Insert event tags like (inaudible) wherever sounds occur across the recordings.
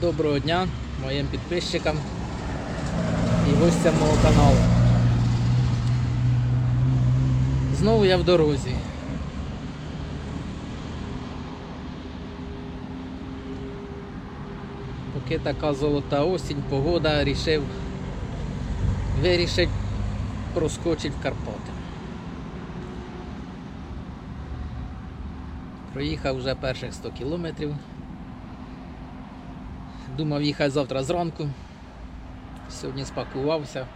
Доброго дня моїм підписчикам і гостям мого каналу. Знову я в дорозі. Поки така золота осінь, погода рішив вирішить проскочить в Карпати. Проїхав вже перших 100 кілометрів. Думав їхати завтра зранку. Сьогодні спакувався.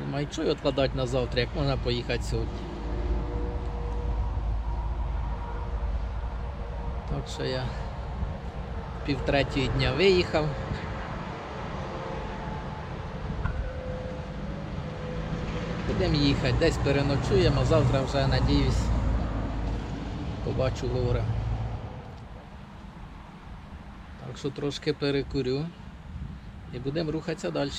Думаю, що й відкладати на завтра, як можна поїхати сьогодні. Так що я півтретьої дня виїхав. Будемо їхати, десь переночуємо, а завтра вже надіюсь побачу гори. Так трошки перекурю і будемо рухатися далі.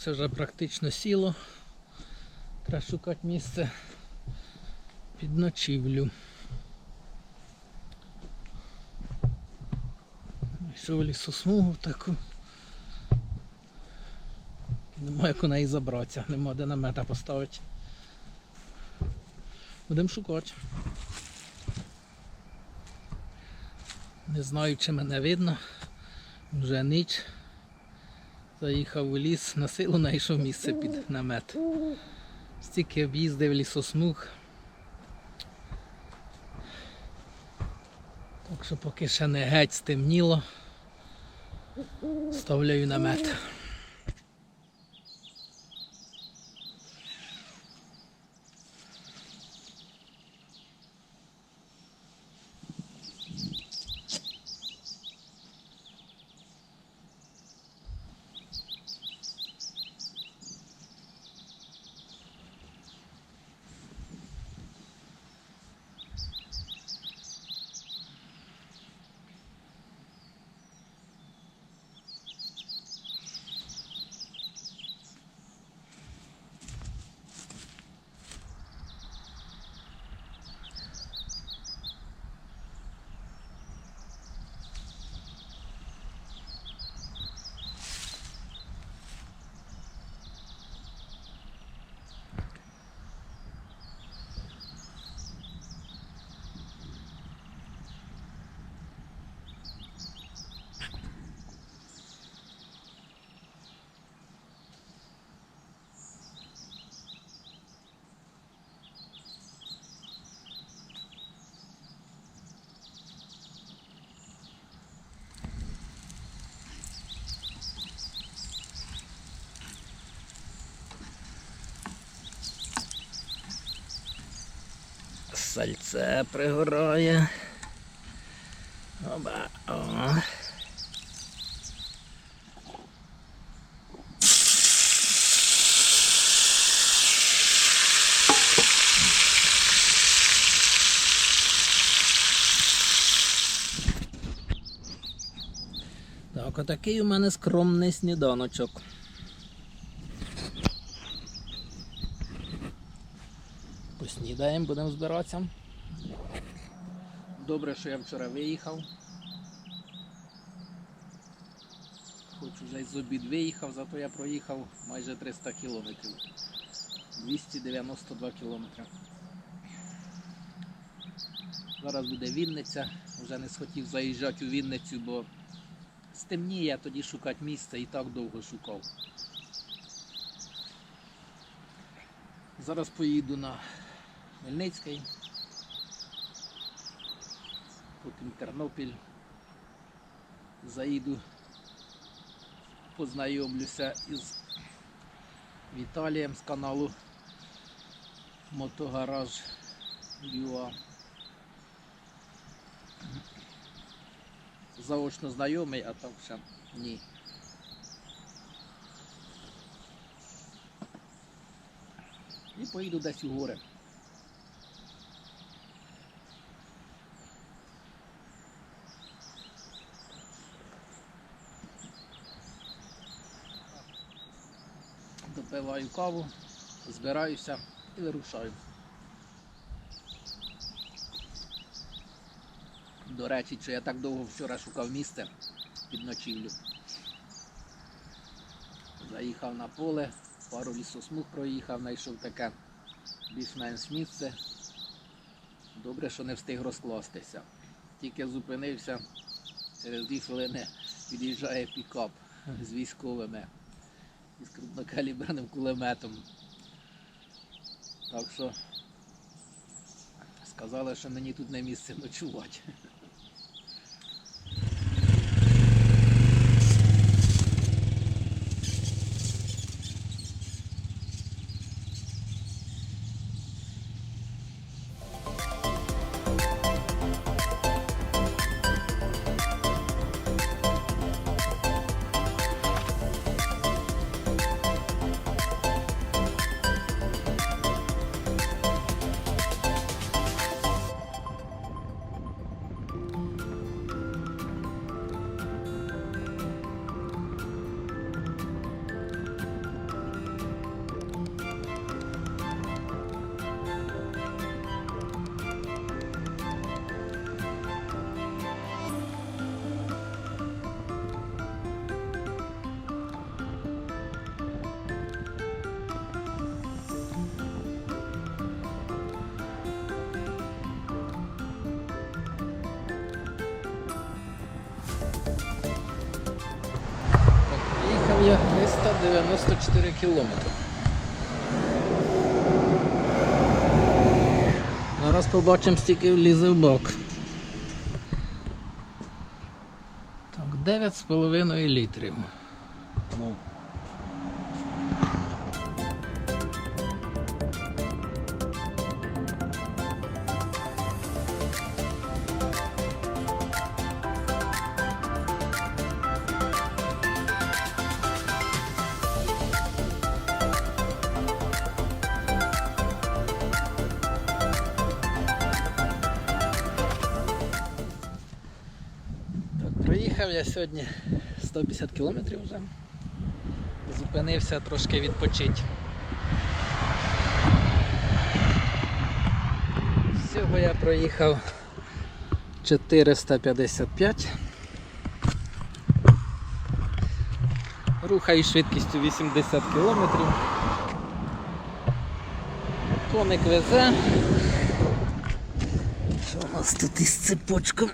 Сонце вже практично сіло. Треба шукати місце під ночівлю. Йшов лісосмугу таку. Нема як у неї забратися, нема де намета поставити. Будемо шукати. Не знаю, чи мене видно. Вже ніч. Заїхав у ліс, на силу знайшов місце під намет. Стільки об'їздив лісосмуг. Так що поки ще не геть стемніло, ставляю намет. Сальце пригорає. Оба. О. Так, отакий у мене скромний сніданочок. Поснідаємо, будемо збиратися. Добре, що я вчора виїхав. Хоч вже з обід виїхав, зато я проїхав майже 300 кілометрів. 292 кілометри. Зараз буде Вінниця. Вже не схотів заїжджати у Вінницю, бо стемніє, а тоді шукати місце і так довго шукав. Зараз поїду на Хмельницький, потім Тернопіль. Заїду, познайомлюся із Віталієм з каналу Мотогараж ЮА. Заочно знайомий, а так ще ні. І поїду десь у гори. Допиваю каву, збираюся і вирушаю. До речі, що я так довго вчора шукав місце під ночівлю. Заїхав на поле, пару лісосмуг проїхав, знайшов таке більш-менш місце. Добре, що не встиг розкластися. Тільки зупинився, через дві хвилини під'їжджає пікап з військовими із крупнокаліберним кулеметом. Так що сказали, що мені тут не місце ночувати. 394 кілометри. Зараз побачимо, стільки влізе в бок. Так, 9,5 літрів. Ну. Проїхав я сьогодні 150 кілометрів вже. Зупинився трошки відпочити. Всього я проїхав 455. Рухаю швидкістю 80 кілометрів. Коник везе. Що у нас тут із цепочком?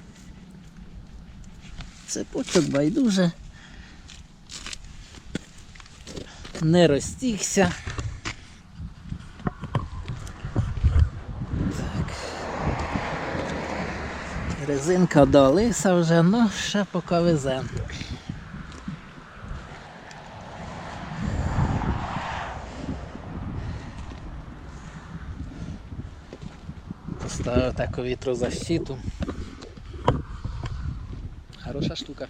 Цепочок байдуже. Не розтікся. Так. Резинка до лиса вже, ну ще поки везе. Поставив таку вітрозащиту. Хороша штука.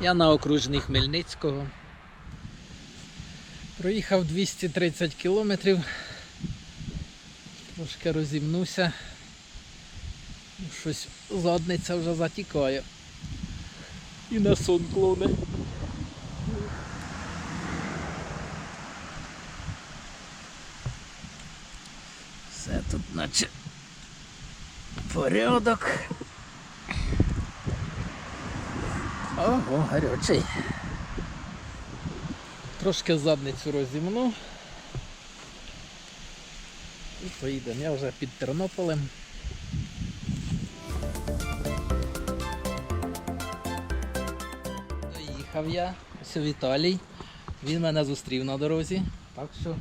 Я на окружній Хмельницького. Проїхав 230 кілометрів. Трошки розімнуся. Ну, Щось задниця вже затікає. І на сон клоне. Все тут наче порядок. Ого, гарячий. Трошки задницю розімну. І поїдемо. Я вже під Тернополем. Доїхав я, ось Віталій. Він мене зустрів на дорозі. Так що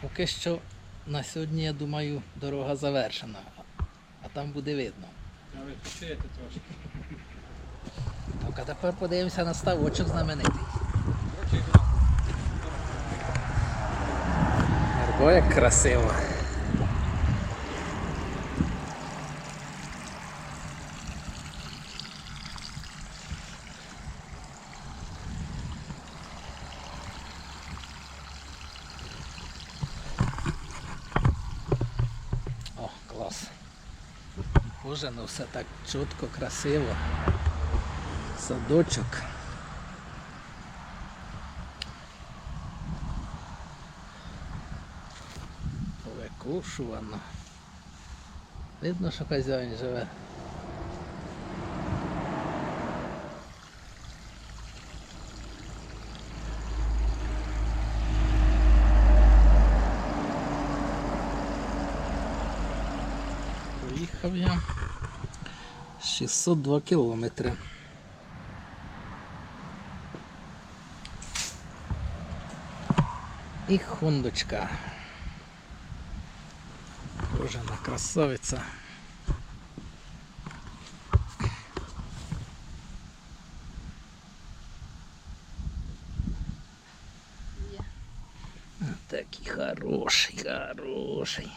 поки що на сьогодні, я думаю, дорога завершена. А там буде видно. А ви трошки. А тепер подивимося на ставочок знаменитий. О, як красиво. О, клас. Боже, ну все так чітко, красиво. Садочок. Викушувано. Видно, що хазяїн живе. Проїхав я 602 кілометри. І хондочка. Боже, на красавиця. А, Такий хороший, хороший.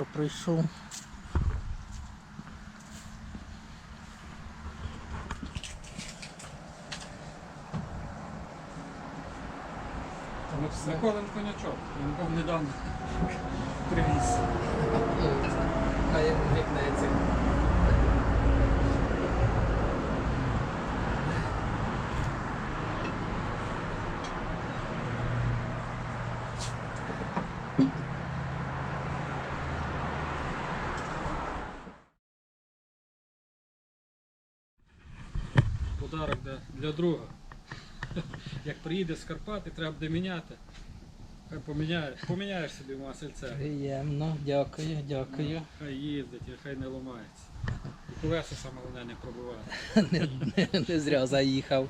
Динозавр прийшов. Миколин конячок. Він був недавно для, друга. Як приїде з Карпати, треба буде міняти. Хай поміняє, поміняєш собі масельце. Приємно, дякую, дякую. Хай їздить і хай не ламається. І колеса саме головне не пробивати. (laughs) Не, не, не зря заїхав.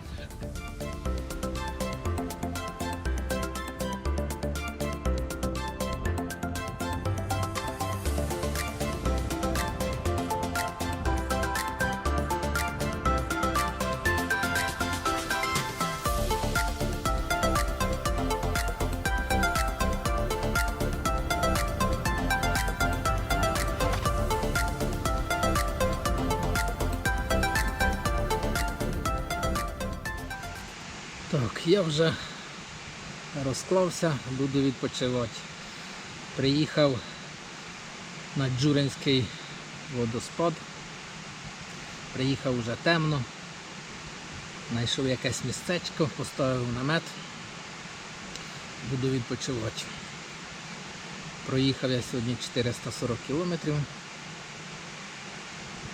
Я вже розклався, буду відпочивати. Приїхав на Джуринський водоспад. Приїхав вже темно. Знайшов якесь містечко, поставив намет. Буду відпочивати. Проїхав я сьогодні 440 кілометрів.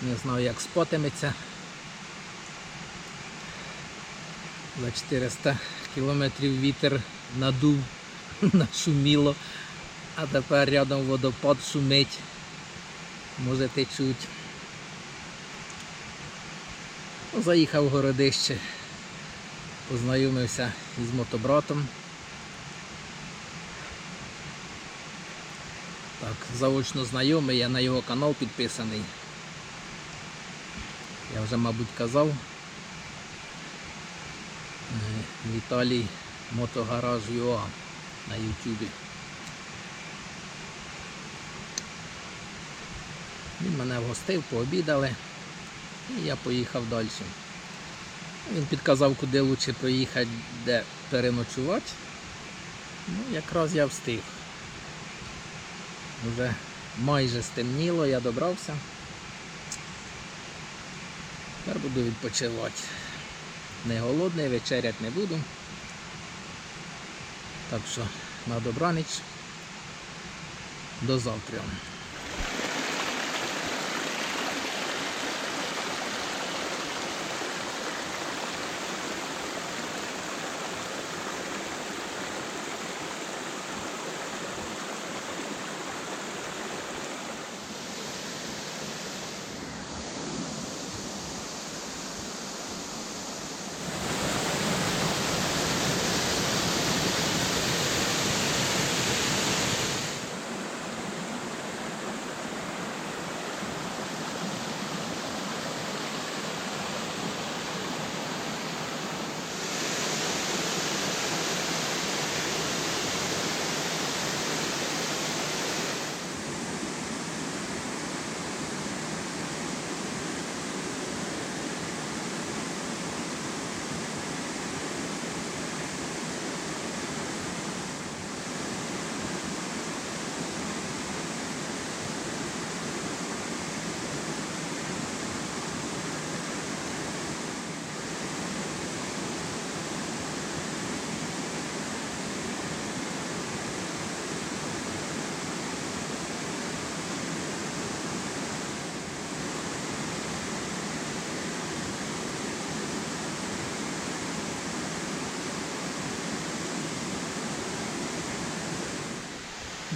Не знаю, як спотиметься. За 400 кілометрів вітер надув, (laughs) нашуміло, а тепер рядом водопад шумить. Можете чути. Заїхав в городище, познайомився із мотобратом. Так, заочно знайомий, я на його канал підписаний. Я вже, мабуть, казав. Віталій Мотогараж ЮА на Ютубі. Він мене вгостив, пообідали і я поїхав далі. Він підказав, куди краще проїхати, де переночувати. Ну, якраз я встиг. Вже майже стемніло, я добрався. Тепер буду відпочивати не голодний, вечеряти не буду. Так що на добраніч. До завтра.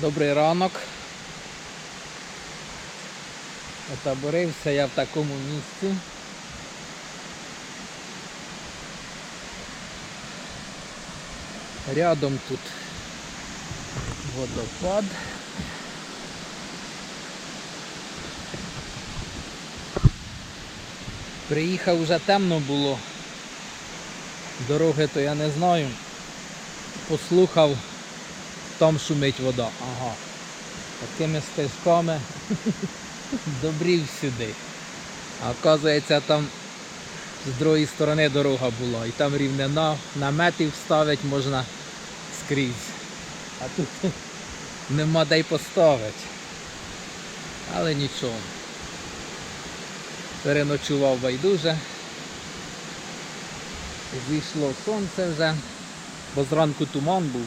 Добрий ранок. Отаборився я в такому місці. Рядом тут водопад. Приїхав вже темно було. Дороги то я не знаю. Послухав, там шумить вода. Ага. Такими стежками (laughs) добрів сюди. А оказується там з другої сторони дорога була. І там рівнина, наметів ставити можна скрізь. А тут (laughs) нема де й поставити. Але нічого. Переночував байдуже. Зійшло сонце вже, бо зранку туман був.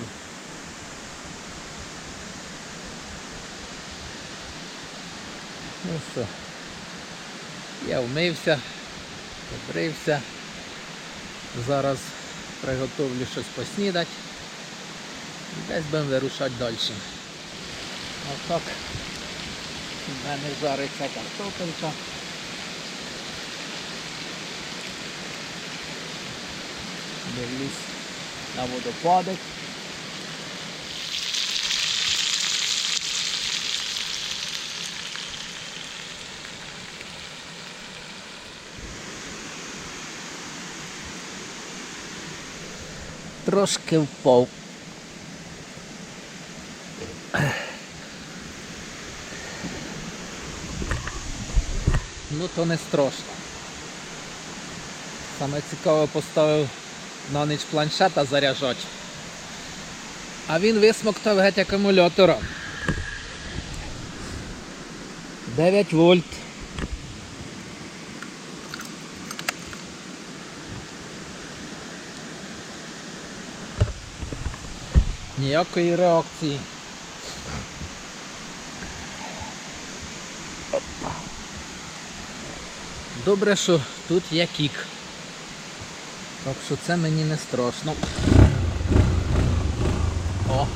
Ну що, я вмився, побрився. Зараз приготовлю щось поснідати. І десь будемо вирушати далі. А так у мене жариться картопелька. Дивлюсь на водопадик. Трошки впав. Ну то не страшно. Саме цікаве поставив на ніч планшета заряджати. А він висмоктав геть акумулятора. 9 вольт. Ніякої реакції. Добре, що тут є кік. Так що це мені не страшно. О,